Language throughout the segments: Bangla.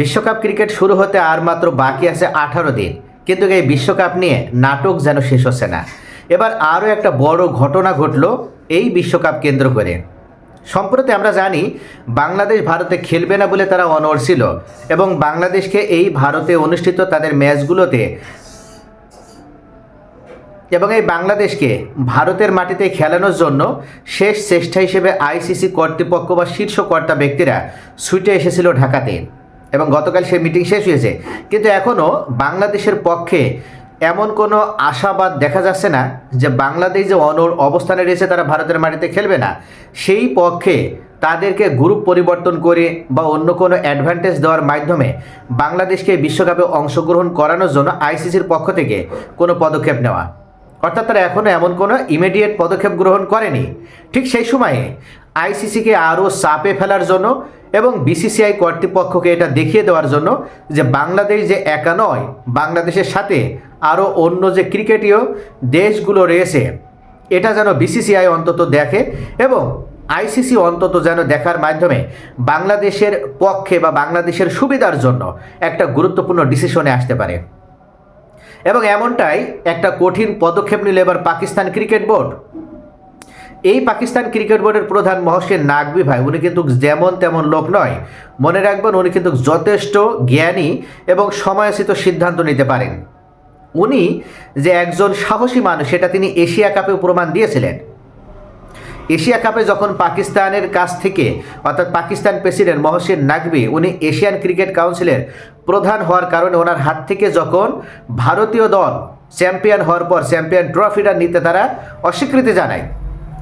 বিশ্বকাপ ক্রিকেট শুরু হতে আর মাত্র বাকি আছে আঠারো দিন। কিন্তু এই বিশ্বকাপ নিয়ে নাটক যেন শেষ হচ্ছে না। এবার আরও একটা বড় ঘটনা ঘটলো এই বিশ্বকাপ কেন্দ্র করে। সম্প্রতি আমরা জানি, বাংলাদেশ ভারতে খেলবে না বলে তারা অনড় ছিল এবং বাংলাদেশকে এই ভারতে অনুষ্ঠিত তাদের ম্যাচগুলোতে এবং এই বাংলাদেশকে ভারতের মাটিতে খেলানোর জন্য শেষ চেষ্টা হিসেবে আইসিসি কর্তৃপক্ষ বা শীর্ষ কর্তা ব্যক্তিরা ছুটে এসেছিল ঢাকাতে। এবং গতকাল সেই মিটিং শেষ হয়েছে। কিন্তু এখনও বাংলাদেশের পক্ষে এমন কোনো আশাবাদ দেখা যাচ্ছে না যে বাংলাদেশ যে অনর অবস্থানে রয়েছে, তারা ভারতের মাটিতে খেলবে না। সেই পক্ষে তাদেরকে গ্রুপ পরিবর্তন করে বা অন্য কোনো অ্যাডভান্টেজ দেওয়ার মাধ্যমে বাংলাদেশকে বিশ্বকাপে অংশগ্রহণ করানোর জন্য আইসিসির পক্ষ থেকে কোনো পদক্ষেপ নেওয়া। অর্থাৎ তারা এখনও এমন কোনো ইমিডিয়েট পদক্ষেপ গ্রহণ করেনি। ঠিক সেই সময়ে আইসিসিকে আরও চাপে ফেলার জন্য এবং বিসিসিআই কর্তৃপক্ষকে এটা দেখিয়ে দেওয়ার জন্য যে বাংলাদেশ যে একা নয়, বাংলাদেশের সাথে আরও অন্য যে ক্রিকেটীয় দেশগুলো রয়েছে, এটা যেন বিসিসিআই অন্তত দেখে এবং আইসিসি অন্তত যেন দেখার মাধ্যমে বাংলাদেশের পক্ষে বা বাংলাদেশের সুবিধার জন্য একটা গুরুত্বপূর্ণ ডিসিশনে আসতে পারে। এবং এমনটাই একটা কঠিন পদক্ষেপ নিল এবার পাকিস্তান ক্রিকেট বোর্ড। এই পাকিস্তান ক্রিকেট বোর্ডের প্রধান মহসেন নাকবি ভাই, উনি কিন্তু যেমন তেমন লোক নয়। মনে রাখবেন, উনি কিন্তু যথেষ্ট জ্ঞানী এবং সময়োচিত সিদ্ধান্ত নিতে পারেন। উনি যে একজন সাহসী মানুষ, সেটা তিনি এশিয়া কাপে প্রমাণ দিয়েছিলেন। এশিয়া কাপে যখন পাকিস্তানের কাছ থেকে, অর্থাৎ পাকিস্তান প্রেসিডেন্ট মহসিন নাকবি উনি এশিয়ান ক্রিকেট কাউন্সিলের প্রধান হওয়ার কারণে ওনার হাত থেকে যখন ভারতীয় দল চ্যাম্পিয়ন হওয়ার পর চ্যাম্পিয়ন ট্রফিটা নিতে তারা অস্বীকৃতি জানায়।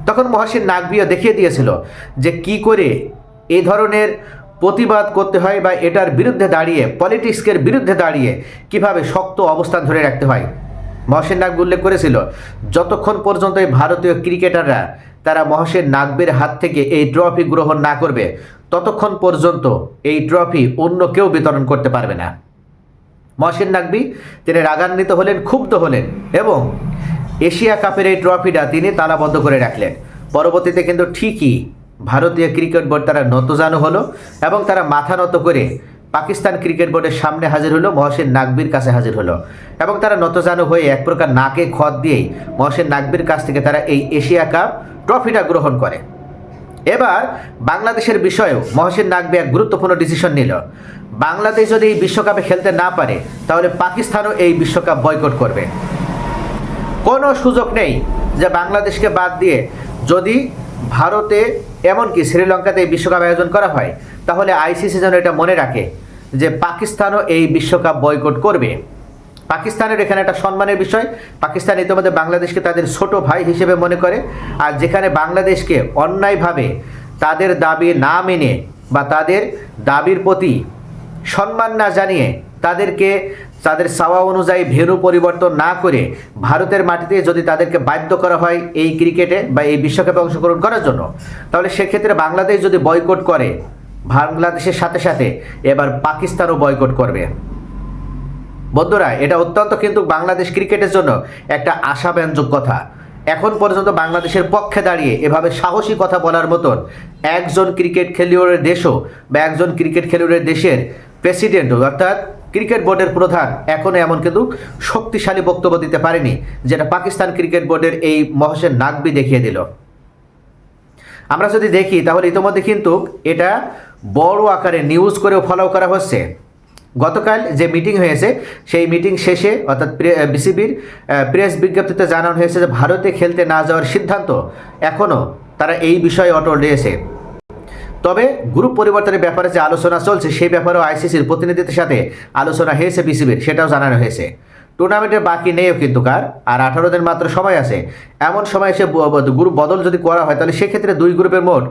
তখন মহসিন নাকবিও দেখিয়ে দিয়েছিল যে কি করে এই ধরনের প্রতিবাদ করতে হয় বা এটার বিরুদ্ধে দাঁড়িয়ে, পলিটিক্সের বিরুদ্ধে দাঁড়িয়ে কীভাবে শক্ত অবস্থান ধরে রাখতে হয়। মহসেন নাকবি উল্লেখ করেছিল, যতক্ষণ পর্যন্ত এই ভারতীয় ক্রিকেটাররা তারা মহসেন নাকবির হাত থেকে এই ট্রফি গ্রহণ না করবে, ততক্ষণ পর্যন্ত এই ট্রফি অন্য কেউ বিতরণ করতে পারবে না। মহসেন নাকবি তিনি রাগান্বিত হলেন, ক্ষুব্ধ হলেন এবং এশিয়া কাপের এই ট্রফিটা তিনি তালাবদ্ধ করে রাখলেন। পরবর্তীতে কিন্তু ঠিকই ভারতীয় ক্রিকেট বোর্ড তারা নতজানু হলো এবং তারা মাথা নত করে পাকিস্তান ক্রিকেট বোর্ডের সামনে হাজির হলো, মহসেন নাকবির কাছে হাজির হলো। এবং তারা নতজানু হয়ে এক প্রকার নাকে খত দিয়েই মহসেন নাকবির কাছ থেকে তারা এই এশিয়া কাপ ট্রফিটা গ্রহণ করে। এবার বাংলাদেশের বিষয়েও মহসিন নাকবি এক গুরুত্বপূর্ণ ডিসিশন নিল। বাংলাদেশ যদি এই বিশ্বকাপে খেলতে না পারে, তাহলে পাকিস্তানও এই বিশ্বকাপ বয়কট করবে। কোনো সুযোগ নেই যে বাংলাদেশকে বাদ দিয়ে যদি ভারতে এমনকি শ্রীলঙ্কাতে এই বিশ্বকাপ আয়োজন করা হয়, তাহলে আইসিসি যেন এটা মনে রাখে যে পাকিস্তানও এই বিশ্বকাপ বয়কট করবে। পাকিস্তানের এখানে একটা সম্মানের বিষয়, পাকিস্তান ইতিমধ্যে বাংলাদেশকে তাদের ছোট ভাই হিসেবে মনে করে, আর যেখানে বাংলাদেশকে অন্যায়ভাবে তাদের দাবি না মেনে বা তাদের দাবির প্রতি সম্মান না জানিয়ে তাদেরকে তাদের চাওয়া অনুযায়ী ভেন্যু পরিবর্তন না করে ভারতের মাটিতে যদি তাদেরকে বাধ্য করা হয় এই ক্রিকেটে বা এই বিশ্বকাপে অংশগ্রহণ করার জন্য, তাহলে সেক্ষেত্রে বাংলাদেশ যদি বয়কট করে, বাংলাদেশের সাথে সাথে এবার পাকিস্তানও বয়কট করবে। বন্ধুরা, এটা অত্যন্ত কিন্তু বাংলাদেশ ক্রিকেটের জন্য একটা আশাব্যঞ্জক কথা। এখন পর্যন্ত বাংলাদেশের পক্ষে দাঁড়িয়ে এভাবে সাহসী কথা বলার মতন একজন ক্রিকেট খেলুড়ের দেশও বা একজন ক্রিকেট খেলুড়ের দেশের প্রেসিডেন্টও, অর্থাৎ ক্রিকেট বোর্ডের প্রধান এখনও এমন কিন্তু শক্তিশালী বক্তব্য দিতে পারেনি, যেটা পাকিস্তান ক্রিকেট বোর্ডের এই মহসেন নাকবি দেখিয়ে দিল। আমরা যদি দেখি, তাহলে ইতিমধ্যে কিন্তু এটা বড় আকারে নিউজ করেও ফলো করা হচ্ছে। গতকাল যে মিটিং হয়েছে, সেই মিটিং শেষে, অর্থাৎ বিসিবির প্রেস বিজ্ঞপ্তিতে জানানো হয়েছে যে ভারতে খেলতে না যাওয়ার সিদ্ধান্ত এখনও তারা এই বিষয়ে অটল রয়েছে। তবে গ্রুপ পরিবর্তনের ব্যাপারে যে আলোচনা চলছে, সেই ব্যাপারেও আইসিসির প্রতিনিধিদের সাথে আলোচনা হয়েছে বিসিবির, সেটাও জানানো হয়েছে। টুর্নামেন্টের বাকি নেইও কিন্তু কার, আর আঠারো দিন মাত্র সময় আছে। এমন সময় সে গ্রুপ বদল যদি করা হয়, তাহলে সেক্ষেত্রে দুই গ্রুপের মোট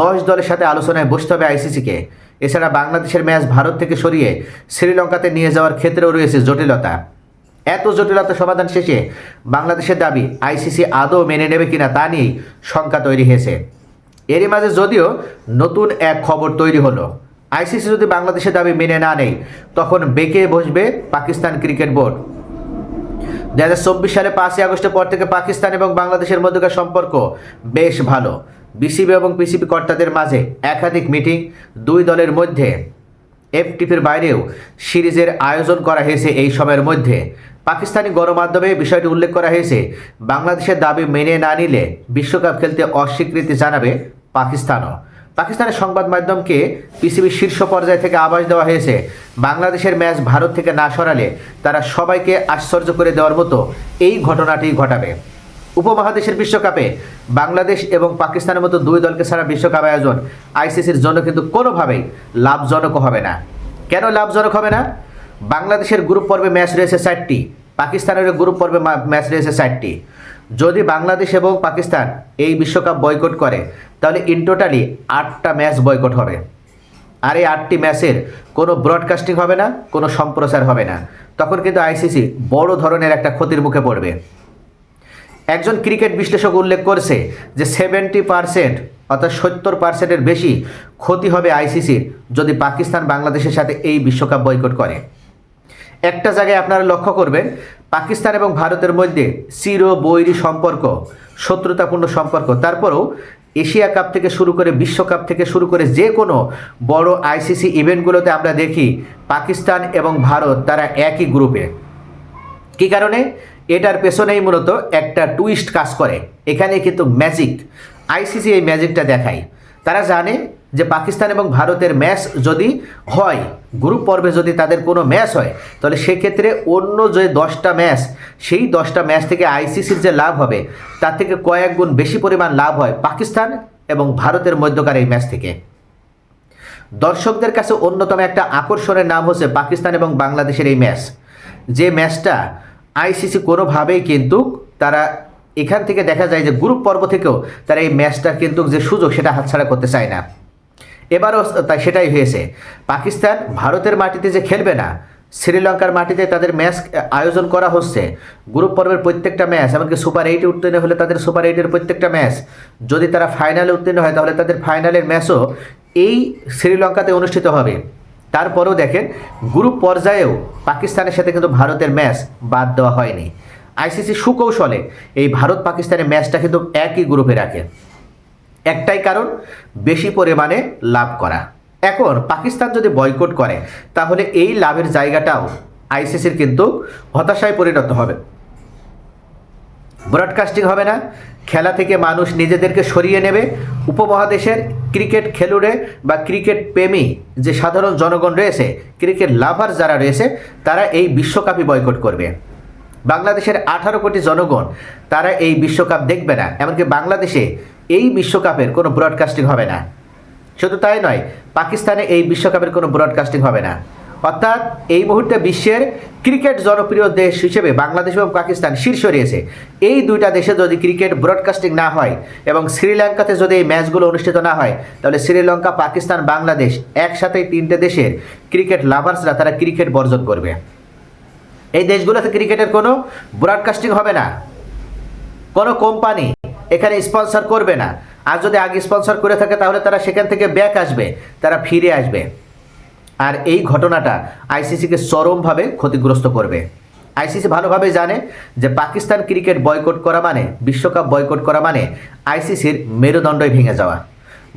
দশ দলের সাথে আলোচনায় বসতে হবে আইসিসিকে। এছাড়া বাংলাদেশের ম্যাচ ভারত থেকে সরিয়ে শ্রীলঙ্কাতে নিয়ে যাওয়ার ক্ষেত্রেও রয়েছে জটিলতা। এত জটিলতা সমাধান শেষে বাংলাদেশের দাবি আইসিসি আদৌ মেনে নেবে কিনা তা নিয়েই শঙ্কা তৈরি হয়েছে। এরই মাঝে যদিও নতুন এক খবর তৈরি হলো। আইসিসি যদি বাংলাদেশের দাবি মেনে না নেয়, তখন বেঁকে বসবে পাকিস্তান ক্রিকেট বোর্ড। দু হাজার চব্বিশ সালে পাঁচই আগস্টের পর থেকে পাকিস্তান এবং বাংলাদেশের মধ্যকার সম্পর্ক বেশ ভালো। বিসিবি এবং পিসিবি কর্তাদের মাঝে একাধিক মিটিং, দুই দলের মধ্যে। এফটিপির বাইরেও সিরিজের আয়োজন করা হয়েছে এই সময়ের মধ্যে। পাকিস্তানি গণমাধ্যমে বিষয়টি উল্লেখ করা হয়েছে, বাংলাদেশের দাবি মেনে না নিলে বিশ্বকাপ খেলতে অস্বীকৃতি জানাবে পাকিস্তানও। পাকিস্তানের সংবাদ মাধ্যমকে পিসিবির শীর্ষ পর্যায় থেকে আবাস দেওয়া হয়েছে। বাংলাদেশের ম্যাচ ভারত থেকে না সরালে তারা সবাইকে আশ্চর্য করে দেওয়ার মতো এই ঘটনাটি ঘটাবে। উপমহাদেশের বিশ্বকাপে বাংলাদেশ এবং পাকিস্তানের মতো দুই দলকে ছাড়া বিশ্বকাপ আয়োজন আইসিসির জন্য কিন্তু কোনোভাবেই লাভজনক হবে না। কেন লাভজনক হবে না? বাংলাদেশের গ্রুপ পর্বে ম্যাচ রয়েছে চারটি, পাকিস্তানের গ্রুপ পর্বে ম্যাচ রয়েছে চারটি। যদি বাংলাদেশ এবং পাকিস্তান এই বিশ্বকাপ বয়কট করে, তাহলে ইন টোটালি আটটা ম্যাচ বয়কট হবে। আর এই আটটি ম্যাচের কোনো ব্রডকাস্টিং হবে না, কোনো সম্প্রচার হবে না। তখন কিন্তু আইসিসি বড় ধরনের একটা ক্ষতির মুখে পড়বে। একজন ক্রিকেট বিশ্লেষক উল্লেখ করছে যে সেভেন্টি পার্সেন্ট অর্থাৎ সত্তর পার্সেন্টের বেশি ক্ষতি হবে আইসিসির যদি পাকিস্তান বাংলাদেশের সাথে এই বিশ্বকাপ বয়কট করে। একটা জায়গায় আপনারা লক্ষ্য করবেন পাকিস্তান এবং ভারতের মধ্যে চির বৈরী সম্পর্ক, শত্রুতাপূর্ণ সম্পর্ক। তারপরেও এশিয়া কাপ থেকে শুরু করে বিশ্বকাপ থেকে শুরু করে যে কোনো বড় আইসিসি ইভেন্টগুলোতে আমরা দেখি পাকিস্তান এবং ভারত তারা একই গ্রুপে। কি কারণে? এটার পেছনেই মূলত একটা টুইস্ট কাজ করে। এখানে কিন্তু ম্যাজিক, আইসিসি এই ম্যাজিকটা দেখায়। তারা জানে যে পাকিস্তান এবং ভারতের ম্যাচ যদি হয় গ্রুপ পর্বে যদি তাদের কোনো ম্যাচ হয়, তাহলে সেক্ষেত্রে অন্য যে দশটা ম্যাচ সেই দশটা ম্যাচ থেকে আইসিসির যে লাভ হবে, তার থেকে কয়েক গুণ বেশি পরিমাণ লাভ হয় পাকিস্তান এবং ভারতের মধ্যকার এই ম্যাচ থেকে। দর্শকদের কাছে অন্যতম একটা আকর্ষণের নাম হচ্ছে পাকিস্তান এবং বাংলাদেশের এই ম্যাচ যে ম্যাচটা আইসিসি কোনোভাবেই কিন্তু তারা এখান থেকে দেখা যায় যে গ্রুপ পর্ব থেকেও তারা এই ম্যাচটার কিন্তু যে সুযোগ সেটা হাতছাড়া করতে চায় না। এবারও তাই সেটাই হয়েছে। পাকিস্তান ভারতের মাটিতে যে খেলবে না, শ্রীলঙ্কার মাটিতে তাদের ম্যাচ আয়োজন করা হচ্ছে। গ্রুপ পর্বের প্রত্যেকটা ম্যাচ, এমনকি সুপার এইটে উত্তীর্ণ হলে তাদের সুপার এইটের প্রত্যেকটা ম্যাচ, যদি তারা ফাইনালে উত্তীর্ণ হয়, তাহলে তাদের ফাইনালের ম্যাচও এই শ্রীলঙ্কাতে অনুষ্ঠিত হবে। তারপরেও দেখেন, গ্রুপ পর্যায়েও পাকিস্তানের সাথে কিন্তু ভারতের ম্যাচ বাদ দেওয়া হয়নি। আইসিসি সুকৌশলে এই ভারত পাকিস্তানের ম্যাচটা কিন্তু একই গ্রুপে রাখে। একটাই কারণ, বেশি পরিমাণে লাভ করা। এখন পাকিস্তান যদি বয়কট করে, তাহলে এই লাভের জায়গাটাও আইসিসির কিন্তু হতাশায় পরিণত হবে। ব্রডকাস্টিং হবে না, খেলা থেকে মানুষ নিজেদেরকে সরিয়ে নেবে। উপমহাদেশের ক্রিকেট খেলুড়ে বা ক্রিকেট প্রেমী যে সাধারণ জনগণ রয়েছে, ক্রিকেট লাভার যারা রয়েছে, তারা এই বিশ্বকাপই বয়কট করবে। বাংলাদেশের আঠারো কোটি জনগণ তারা এই বিশ্বকাপ দেখবে না, এমনকি বাংলাদেশে এই বিশ্বকাপের কোনো ব্রডকাস্টিং হবে না। শুধু তাই নয়, পাকিস্তানে এই বিশ্বকাপের কোনো ব্রডকাস্টিং হবে না। অর্থাৎ এই মুহূর্তে বিশ্বের ক্রিকেট জনপ্রিয় দেশ হিসেবে বাংলাদেশ এবং পাকিস্তান শীর্ষ রয়েছে। এই দুইটা দেশে যদি ক্রিকেট ব্রডকাস্টিং না হয় এবং শ্রীলঙ্কাতে যদি এই ম্যাচগুলো অনুষ্ঠিত না হয়, তাহলে শ্রীলঙ্কা, পাকিস্তান, বাংলাদেশ একসাথে তিনটে দেশের ক্রিকেট লাভার্সরা তারা ক্রিকেট বর্জন করবে। এই দেশগুলোতে ক্রিকেটের কোনো ব্রডকাস্টিং হবে না। কোনো কোম্পানি এখানে স্পন্সর করবে না। আর যদি আগে স্পন্সর করে থাকে, তাহলে তারা সেখান থেকে ব্যাক আসবে, তারা ফিরে আসবে। আর এই ঘটনাটা আইসিসিকে চরমভাবে ক্ষতিগ্রস্ত করবে। আইসিসি ভালোভাবে জানে যে পাকিস্তান ক্রিকেট বয়কট করা মানে বিশ্বকাপ বয়কট করা মানে আইসিসির মেরুদণ্ডই ভেঙে যাওয়া।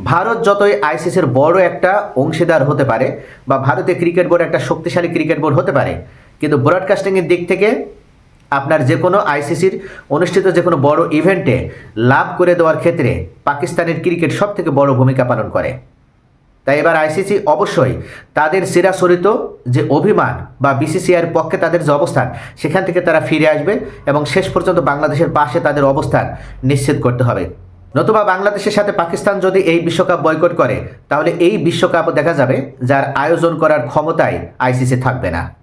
ভারত যতই আইসিসির বড় একটা অংশীদার হতে পারে বা ভারতে ক্রিকেট বোর্ড একটা শক্তিশালী ক্রিকেট বোর্ড হতে পারে কিন্তু ব্রডকাস্টিংয়ের দিক থেকে আপনার যে কোনো আইসিসির অনুষ্ঠিত যে কোনো বড় ইভেন্টে লাভ করে দেওয়ার ক্ষেত্রে পাকিস্তানের ক্রিকেট সব থেকে বড় ভূমিকা পালন করে। তাই এবার আইসিসি অবশ্যই তাদের চিরাচরিত যে অভিমান বা বিসিসিআইয়ের পক্ষে তাদের যে অবস্থান, সেখান থেকে তারা ফিরে আসবে এবং শেষ পর্যন্ত বাংলাদেশের পাশে তাদের অবস্থান নিশ্চিত করতে হবে। নতুবা বাংলাদেশের সাথে পাকিস্তান যদি এই বিশ্বকাপ বয়কট করে, তাহলে এই বিশ্বকাপ দেখা যাবে যার আয়োজন করার ক্ষমতায় আইসিসি থাকবে না।